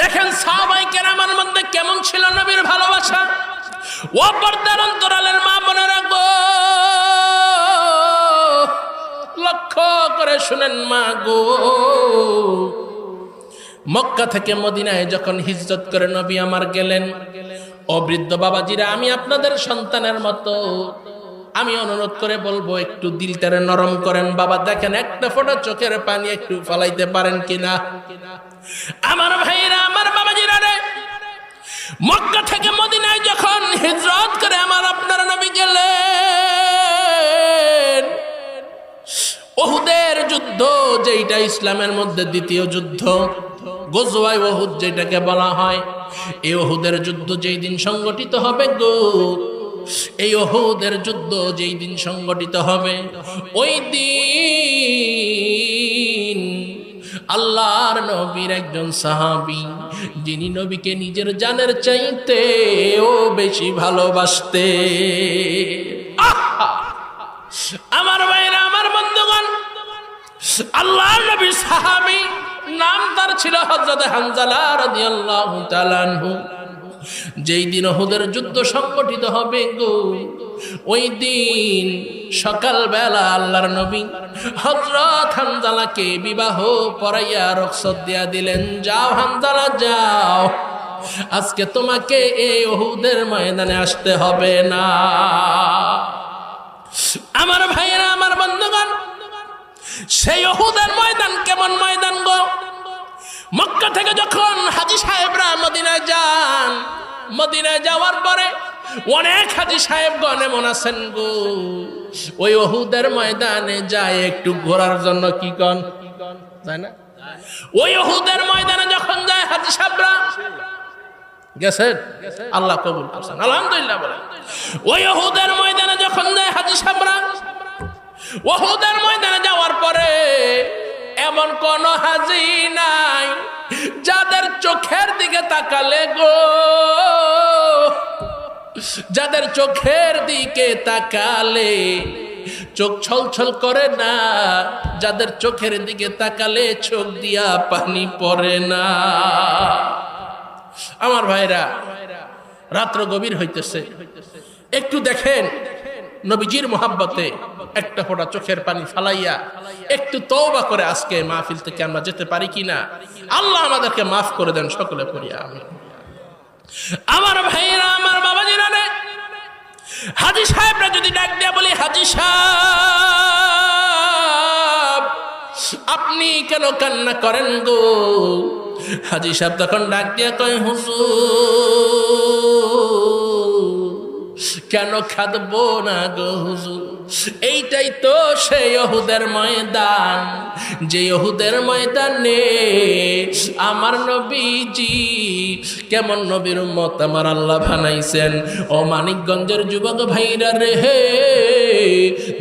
দেখেন সাহাবাই কেরামার মধ্যে কেমন ছিল নবীর ভালোবাসা? ও পর্দার অন্তরালের মা মনে রাখব লক্ষ্য করে শুনেন মা গো। মক্কা থেকে মদিনায় যখন হিজরত করে নবী আমার গেলেন অবৃদ্ধ বাবাজিরা, আমি আপনাদের সন্তানের মতো। আমি অনুরোধ করে বলব, একটু দিলটারে নরম করেন। বাবা, দেখেন, একটা ফোঁটা চোখের পানি একটু ফলাইতে পারেন কিনা? আমার ভাইরা, আমার বাবাজিরা রে, মক্কা থেকে মদিনায় যখন হিজরত করে আমার আপনার নবী গেলেন, ওহুদের যুদ্ধ যেটা ইসলামের মধ্যে দ্বিতীয় যুদ্ধ গোজওয়াই ওহুদ যেটাকে বলা হয়, এই ওহুদের যুদ্ধ যেই দিন সংগঠিত হবে গো এই ওহুদের যুদ্ধ যেই দিন সংগঠিত হবে, ওই দিন আল্লাহর নবীর একজন সাহাবী, যিনি নবীকে নিজের জানের চাইতে ও বেশি ভালোবাসতে! আমার ভাইরা, আমার বন্ধুগণ আল্লাহ নবী সাহাবী, নাম তার ছিল হযরত হানজালা রাদিয়াল্লাহু তাআলা আনহু যেই দিন ওহুদের যুদ্ধ সংগঠিত হবে গো, ওই দিন সকালবেলা আল্লাহর নবী হযরত হানজালাকে বিবাহ পরাইয়া রক্ষত দিয়া দিলেন, যাও হানজালা, যাও। আজকে তোমাকে এই ওহুদের ময়দানে আসতে হবে না। আমার ভাইয়েরা, আমার বন্ধুগণ, সেই অহুদের ময়দান কেমন ময়দান গো? মক্কা থেকে যখন হাজি সাহেবরা মদিনায় যান, মদিনায় যাওয়ার পরে অনেক হাজি সাহেবগণ এমন আছেন গো। ওই অহুদের ময়দানে যায় একটু ঘোরার জন্য কি কন? তাই না? ওই অহুদের ময়দানে যখন যায় হাজি সাহেবরা, গেছেন? আল্লাহ কবুল করছেন, আলহামদুলিল্লাহ বলেন। ওই ওহুদের ময়দানে যখন যায় হাজি সাবরা ওহুদের ময়দানে যাওয়ার পরে এমন কোন হাজি নাই, যাদের চোখের দিকে তাকালে গো। যাদের চোখের দিকে তাকালে চোখ ছলছল করে না, যাদের চোখের দিকে তাকালে চোখ দিয়া পানি পড়ে না। আমার ভাইরা, রাত্র গভীর হইতেছে। একটু দেখেন নবীজির মোহাব্বতে একটা ফোঁটা চোখের পানি ফালাইয়া একটু তওবা করে আজকে মাহফিল থেকে আমরা যেতে পারি কিনা, আল্লাহ আমাদেরকে মাফ করে দেন, সকলে করিয়া আমি আমার ভাইরা আমার বাবাজিরা রে, হাজি সাহেবরা যদি ডাক দিয়া বলি, হাজি সাহেব, আপনি কেন কান্না করেন গো? হাজি সাহেব তখন ডাক দিয়া কয়, হুজুর কেন খাদবো না গো হুজুর? এইটাই তো সেই অহুদের ময়দান। যে অহুদের ময়দানে আমার নবীজি, কেমন নবীর মত আমার আল্লাহ বানাইছেন। ও মানিকগঞ্জের যুবক ভাইরা রে হে,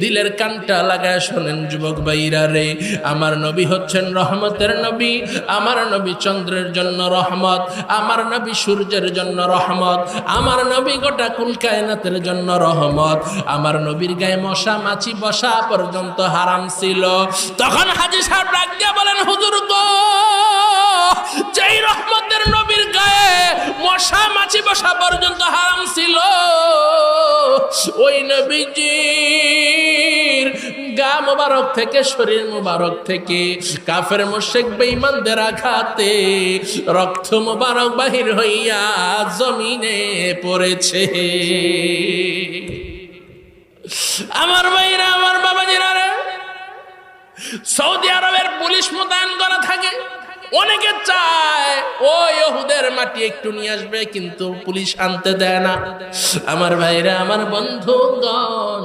দিলের কানটা লাগায় শোনেন যুবক ভাইরা রে। আমার নবী হচ্ছেন রহমতের নবী, আমার নবী চন্দ্রের জন্য রহমত, আমার নবী সূর্যের জন্য রহমত, আমার নবী গোটা কুল কায়নাতের জন্য রহমত, আমার নবীর গায়ে মশা মাছি বসা পর্যন্ত হারাম ছিল। তখন হাজি সাহেব দিয়ে বলেন, হুজুর গো, যেই রহমতের নবীর গায়ে মশা মাছি বসা পর্যন্ত হারাম ছিল, ওই নবীজির গা মোবারক থেকে, শরীর মোবারক থেকে কাফের মোশেক বেঈমানদের আঘাতে রক্ত মোবারক বাহির হইয়া জমিনে পড়েছে। আমার ভাইরা, আমার বাবাজিরা রে, সৌদি আরবের পুলিশ মোতায়েন করা থাকে। অনেকে চায়, ও ওহুদের মাটি একটু নিয়ে আসবে, কিন্তু পুলিশ আনতে দেয় না। আমার ভাইরা, আমার বন্ধুগণ,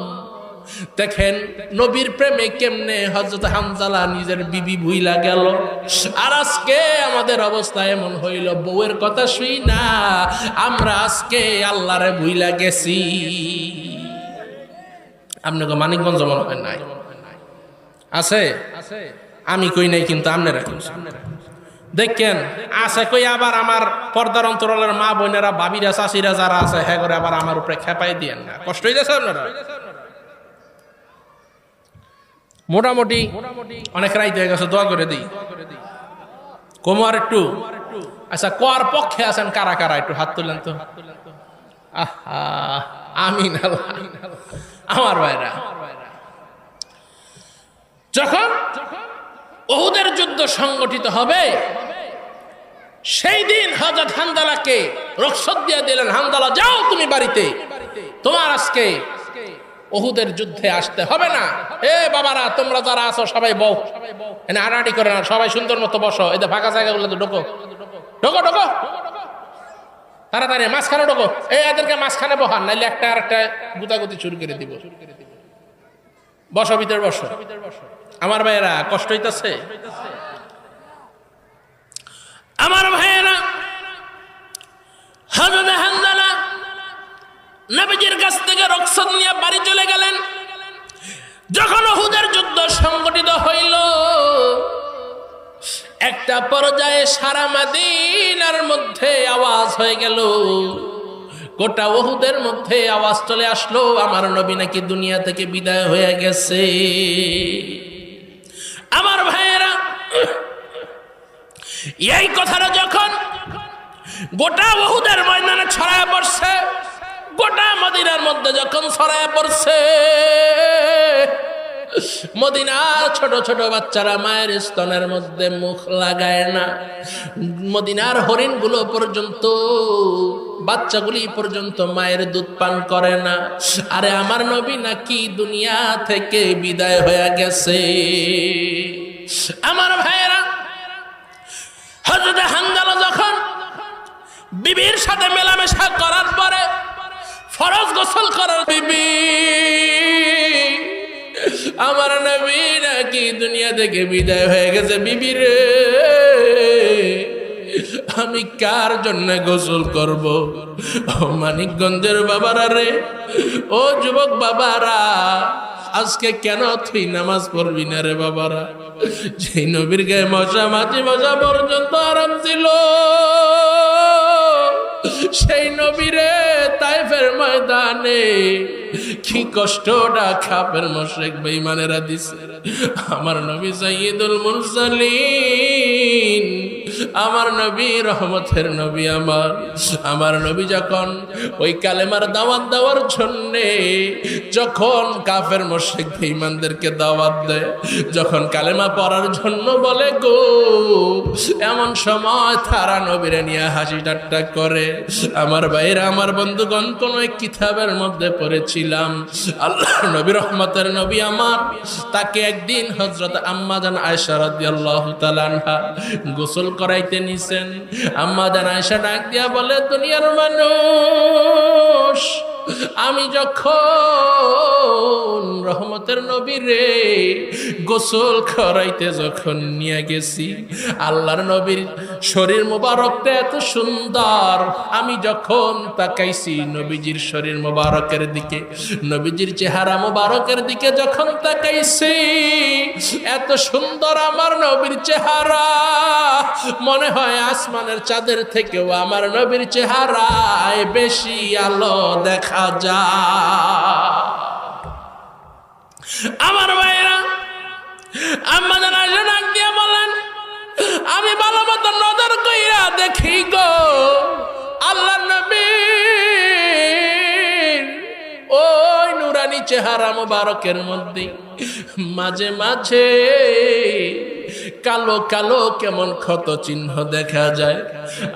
দেখেন নবীর প্রেমে কেমনে হজরত হামজালা নিজের বিবি ভুইলা গেল। আর আজকে আমাদের অবস্থা এমন হইল, বউয়ের কথা শুই না, আমরা আজকে আল্লাহরে ভুইলা গেছি। আপনাকে মানিকগঞ্জ মনে হয় নাই। আছে? আমি কই নাই, কিন্তু আপনারা দেখেন, আছে কই আবার আমার পর্দার অন্তরালের মা বোনেরা, ভাবিরা, চাষিরা যারা আছে হ্যাঁ করে আবার আমার উপরে খেপাই দিয়েন না। কষ্ট হয়ে আপনারা? মোটামুটি অনেক রাইত হয়ে গেছে, দোয়া করে দিই। কমো আর একটু? আচ্ছা কর পক্ষে আছেন কারা কারা? একটু হাত তুলেন তো। আহা, আমিন আল্লাহ। আমার ভাইরা। যখন ওহুদের যুদ্ধ সংগঠিত হবে, সেই দিন হজরত হান্দালাকে রক্ষত দিয়ে দিলেন হান্দালা যাও তুমি বাড়িতে। তোমার আজকে ওহুদের যুদ্ধে আসতে হবে না। এ বাবারা, তোমরা যারা আছো, সবাই বউ। সবাই এনে আড়াআড়ি করে না সবাই সুন্দর মতো বসো। এদের ফাঁকা জায়গাগুলো তো ঢোকো। ঢোকো ঢোকো। তাড়াতাড়ি মাঝখানে ঢোকো। এই এদেরকে মাঝখানে বহান, নাইলে একটা আর একটা গুতাগুতি শুরু করে দিব। বসো, ভিতরে বসো। আমার ভাইয়েরা, কষ্ট হইতাছে? আমার ভাইয়েরা হজরত হানজালা নবীজির কাছ থেকে রক্ষণ নিয়ে বাড়ি চলে গেলেন। যখন হুদের যুদ্ধ সংগঠিত হইল একটা পর্যায়ে সারা মাদিনার মধ্যে আওয়াজ হয়ে গেল। গোটা ওহুদের মধ্যে আওয়াজ চলে আসলো, আমার নবী নাকি দুনিয়া থেকে বিদায় হয়ে গেছে। আমার ভাইয়েরা, এই কথাটা যখন গোটা বহুদের ময়দানে ছড়ায় পড়ছে, গোটা মদিনার মধ্যে যখন ছড়ায় পড়ছে মদিনার ছোট ছোট বাচ্চারা মায়ের স্তনের মধ্যে মুখ লাগায় না। মদিনার হরিণগুলো পর্যন্ত, বাচ্চাগুলি পর্যন্ত মায়ের দুধ পান করে না। আরে আমার নবী নাকি দুনিয়া থেকে বিদায় হয়ে গেছে। আমার ভাইয়েরা হজরত হাঙ্গালা যখন বিবির সাথে মেলামেশা করার পরে ফরজ গোসল করার বিবি। আমার নবী নাকি দুনিয়া থেকে বিদায় হয়ে গেছে, বিবি রে। আমি কার জন্য গোসল করব? ও মানিকগঞ্জের বাবারা রে, ও যুবক বাবারা, আজকে কেন তুই নামাজ পড়বি না রে বাবারা? যে নবীর গায়ে মশা মাঝে মশা পর্যন্ত আরাম ছিল। সেই নবীরে তাইফের ময়দানে কি কষ্টটা খাপের মশেক বেইমানেরা দিছে। আমার নবী সাইয়দুল মুরসালিন, আমার নবী রহমতের নবী আমার। আমার নবী যখন ওই কালেমার দাওয়াত দেওয়ার জন্যে যখন কাফের মশেক বেইমানদেরকে দাওয়াত দেয়, যখন কালেমা পড়ার জন্য বলে, গো, এমন সময় তারা নবীরা নিয়ে হাসি ঠাট্টা করে আমার বাইরে আমার বন্ধুগণ, কোন এক কিতাবের মধ্যে পড়েছিলাম। আল্লাহ নবী, রহমতের নবী আমার। তাকে একদিন হজরত আম্মাদান আয়সা রাদিয়াল্লাহু তাআলা তালানহা গোসল করাইতে নিছেন। আম্মাদান আয়সা ডাক দিয়া বলে, দুনিয়ার মানুষ আমি যখন রহমতের নবী রে গোসল করাইতে যখন নিয়ে গেছি, আল্লাহর নবীর শরীর মোবারকটা এত সুন্দর। আমি যখন তাকাইছি নবীজির শরীর মোবারকের দিকে, নবীজির চেহারা মোবারকের দিকে যখন তাকাইছি, এত সুন্দর আমার নবীর চেহারা। মনে হয় আসমানের চাঁদের থেকেও আমার নবীর চেহারায় বেশি আলো দেখা যায় আমার ভাইরা, আম্মা জানা ডাক বলেন, আমি ভালো মতো নজর কইরা দেখি গো। আল্লাহ নবী, ওই নুরানি চেহারা মোবারকের মধ্যে মাঝে মাঝে কালো কালো কেমন ক্ষত চিহ্ন দেখা যায়।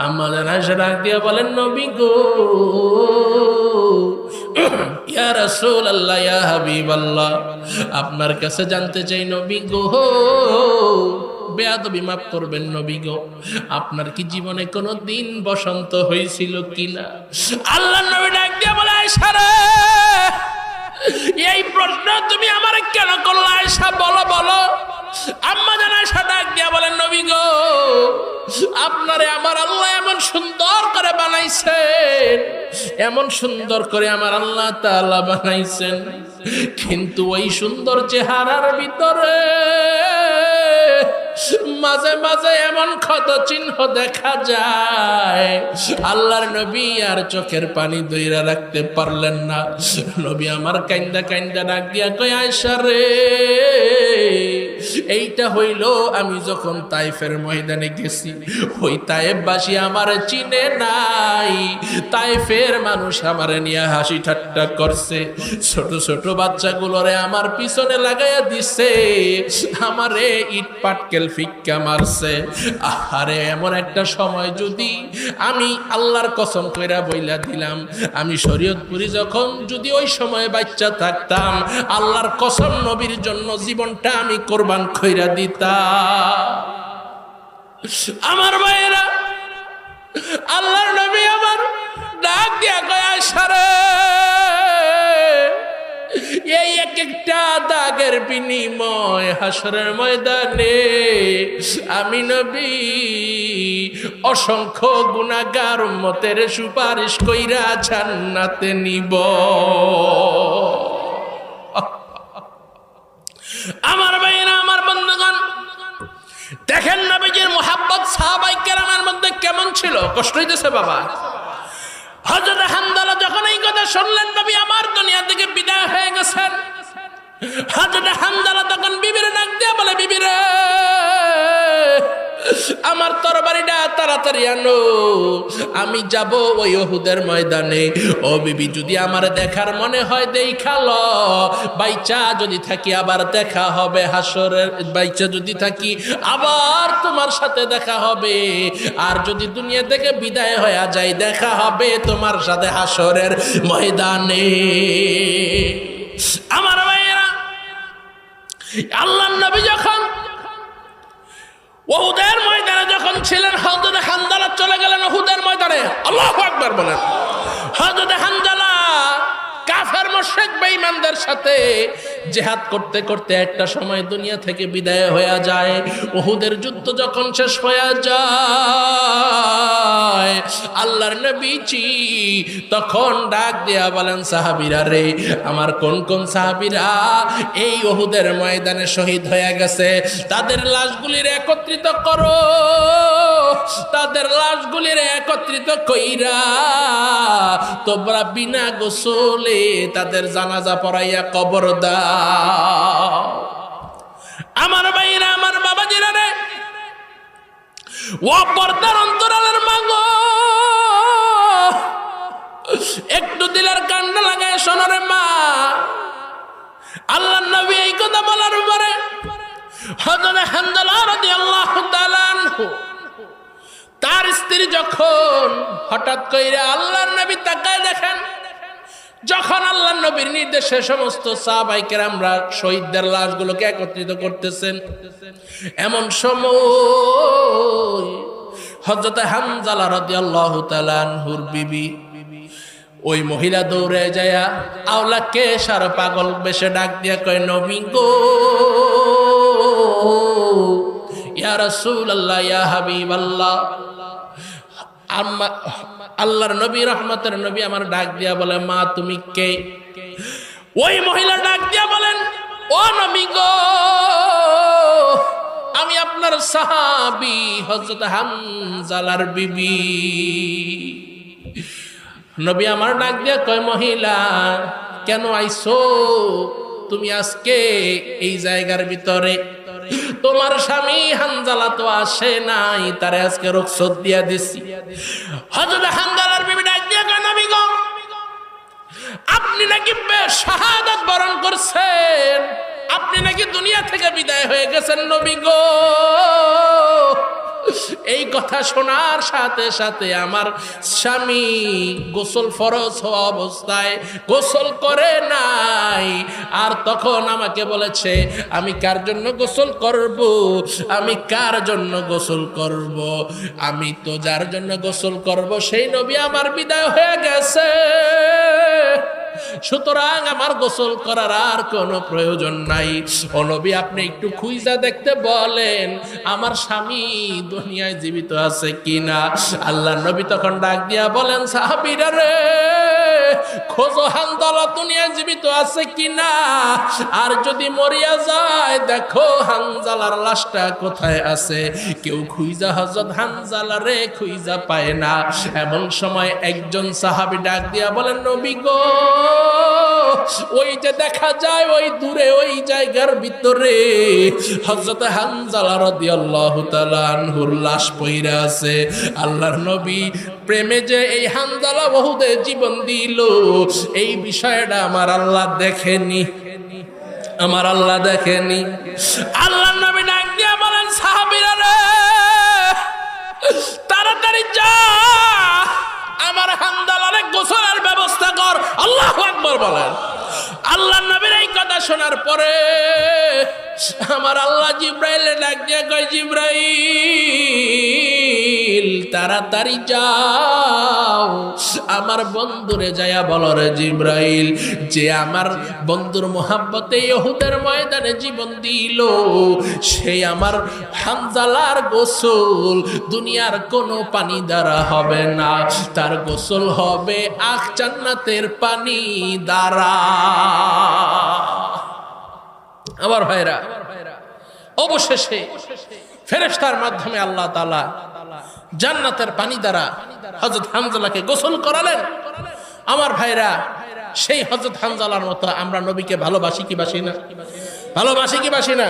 আমাদের আশা ডাক দিয়ে বলেন, নবী গো আপনার কাছে জানতে চাই নবী গো, বেয়াদবি মাফ করবেন নবী গো, আপনার কি জীবনে কোনো দিন বসন্ত হয়েছিল কিনা? আল্লাহ নবী ডাক দিয়ে বলে আয়সা রে, এই প্রশ্ন তুমি আমার কেন করল? আয়সা বলো বলো। আম্মা জানা আয়সা ডাক দিয়া বলেন, নবী গো, আপনারে আমার আল্লাহ এমন সুন্দর করে বানাইছেন, এমন সুন্দর করে আমার আল্লাহ তাআলা বানাইছেন, কিন্তু ওই সুন্দর চেহারার ভিতরে মাঝে মাঝে এমন ক্ষত চিহ্ন দেখা যায়। আল্লাহর নবী আর চোখের পানি দইরা রাখতে পারলেন না। নবী আমার কাইন্দা কাইন্দা ডাক দিয়া কই আয়সা রে। এইটা হইল আমি যখন তাইফের ময়দানে গেছি। ওই তাইফবাসী আমার চিনে নাই। তাইফের মানুষ আমারে নিয়ে হাসি ঠাট্টা করছে। ছোট ছোট বাচ্চাগুলোরে আমার পিছনে লাগাইয়া দিছে। আমারে ইট পাটকেল ফিক্কা মারছে। আহারে, এমন একটা সময় যদি আমি আল্লাহর কসম কইরা বইলা দিলাম, আমি শরীয়তপুরি যখন যদি ওই সময় বাচ্চা থাকতাম, আল্লাহর কসম নবীর জন্য জীবনটা আমি কোরবান কইরা দিতা। আমার ভাইয়েরা, আল্লাহর নবী আমার ডাক দিয়া কয়া সারে এই এক একটা দাগের বিনিময় হাসরের ময়দানে আমি নবী অসংখ্য গুণাগার মতের সুপারিশ কইরা জান্নাতে নিব। আমার ভাইয়েরা, আমার বন্ধুগণ, দেখেন নবীজির মোহাব্বত সাহাবাই কেরামের মধ্যে কেমন ছিল? কষ্ট হইতেছে বাবা। হজরত হামদালা যখন এই কথা শুনলেন, নবী আমার দুনিয়া থেকে বিদায় হয়ে গেছেন। হজরত হামদালা তখন বিবির ডাক দিয়া বলে বিবিরে আমার তরবারিটা তাড়াতাড়ি আনো। আমি যাব ওই ওহুদের ময়দানে। ও বিবি, যদি আমার দেখার মনে হয় দেখাল বাইচা যদি থাকি আবার দেখা হবে হাসরের, বাইচা যদি থাকি আবার তোমার সাথে দেখা হবে। আর যদি দুনিয়া থেকে বিদায় হয়ে যায় দেখা হবে তোমার সাথে হাসরের ময়দানে। আমার ভাইয়েরা আল্লাহ নবী যখন ওহুদের ময়দানে যখন ছিলেন হজরত হান্দালা চলে গেলেন ওহুদের ময়দানে। আল্লাহ আকবার বলেন। হজরত হানজালা কাফের মোশেক বেঈমানদের সাথে জেহাদ করতে করতে একটা সময় দুনিয়া থেকে বিদায় হয়ে যায়। ওহুদের যুদ্ধ যখন শেষ হয়ে যায়, আল্লাহর নবীজি তখন ডাক দেয়া বলেন, সাহাবিরা রে, আমার কোন কোন সাহাবিরা এই ওহুদের ময়দানে শহীদ হয়ে গেছে? তাদের লাশগুলির একত্রিত করো। তাদের লাশগুলির একত্রিত কইরা তোমরা বিনা গোসলে তাদের জানাজা পড়াইয়া কবর দাও। আমার ভাইরা, আমার বাবাজিরা রে ও পর্দার অন্তরালের মাঙ্গ একটু দিলের কান্ড লাগায় সোনারে মা। আল্লাহ নবী এই কথা বলার পরে হজরে হান্দালা রাদিয়াল্লাহু তাআলা আনহু স্ত্রী যখন হঠাৎ কইরা আল্লাহর নবী তাকায় দেখেন, যখন আল্লাহ নবীর নির্দেশে সমস্ত সাহাবাইকের আমরা শহীদদের লাশগুলোকে একত্রিত করতেছেন, এমন সময় হজরত হামজালা রাদিয়াল্লাহু তাআলা আনহুর বিবি ওই মহিলা দৌড়ে যায়া আওলাকে সার পাগল বেশে ডাক দিয়া কয়, নবী গো, ইয়া রাসূলুল্লাহ, ইয়া হাবিবাল্লাহ। আম্মা আল্লাহর নবী, রহমতের নবী আমার ডাক দিয়া বলে, মা, তুমি কে? ওই মহিলা ডাক দিয়া বলেন, ও নবী গো, আমি আপনার সাহাবি হযরত হামজালার বিবি। নবী আমার ডাক দিয়া কয়, মহিলা, কেন আইছো তুমি আজকে এই জায়গার ভিতরে তোমার স্বামী হানজালা তো আসে নাই, তারে আজকে রক্ষত দিয়া দিছি। হজরত হানজালার বিবি ডাক দিয়া কয়, নবী গো, আপনি নাকি শাহাদাত বরণ করছেন? আপনি নাকি দুনিয়া থেকে বিদায় হয়ে গেছেন, নবী গো। এই কথা শোনার সাথে সাথে আমার স্বামী গোসল ফরজ হওয়া অবস্থায় গোসল করে নাই। আর তখন আমাকে বলেছে, আমি কার জন্য গোসল করব? আমি কার জন্য গোসল করব? আমি তো যার জন্য গোসল করব, সেই নবী আমার বিদায় হয়ে গেছে। সুতরাং আমার গোসল করার আর কোনো প্রয়োজন নাই। ও নবী, আপনি একটু খুঁজা দেখতে বলেন, আমার স্বামী দুনিয়ায় জীবিত আছে কিনা? আল্লাহ নবী তখন ডাক দিয়া বলেন, সাহাবিরা রে জীবিত আছে আর যদি মরিয়া যায়, দেখো লাশটা কোথায় আছে? কেউ রে খুইজা পায় না। এমন সময় একজন সাহাবি ডাক দিয়া বলেন, নবী গো ওই যে দেখা যায় ওই দূরে, ওই জায়গার ভিতরে হজরত হানজালা রাদিয়াল্লাহু তাআলা আনহুর লাশ পইরা আছে। আল্লাহর নবী প্রেমে যে এই হানজালা বহুদে জীবন দিল, এই বিষয়টা আমার আল্লাহ দেখেনি। আমার আল্লাহ দেখেনি। আল্লাহ নবী শোনার পরে আমার আল্লাহ জিব্রাইলে ডাক দিয়ে কয়, জিব্রাইল, তাড়াতাড়ি যাও। আমার বন্ধুরে যায়া বলো রে জিব্রাইল, যে আমার বন্ধুর মোহাব্বতে ইহুদের ময়দানে জীবন দিল, সে আমার হামজালার গোসল দুনিয়ার কোনো পানি দ্বারা হবে না। তার গোসল হবে আখ জান্নাতের পানি দ্বারা। আমার ভাইরা, অবশেষে ফেরেস্তার মাধ্যমে আল্লাহ তালা জান্নাতের পানি দ্বারা হজরত হামজালাকে গোসল করালেন। আমার ভাইরা, সেই হজরত হামজালার মতো আমরা নবীকে ভালোবাসি কি বাসি না? ভালোবাসি কি বাসি না?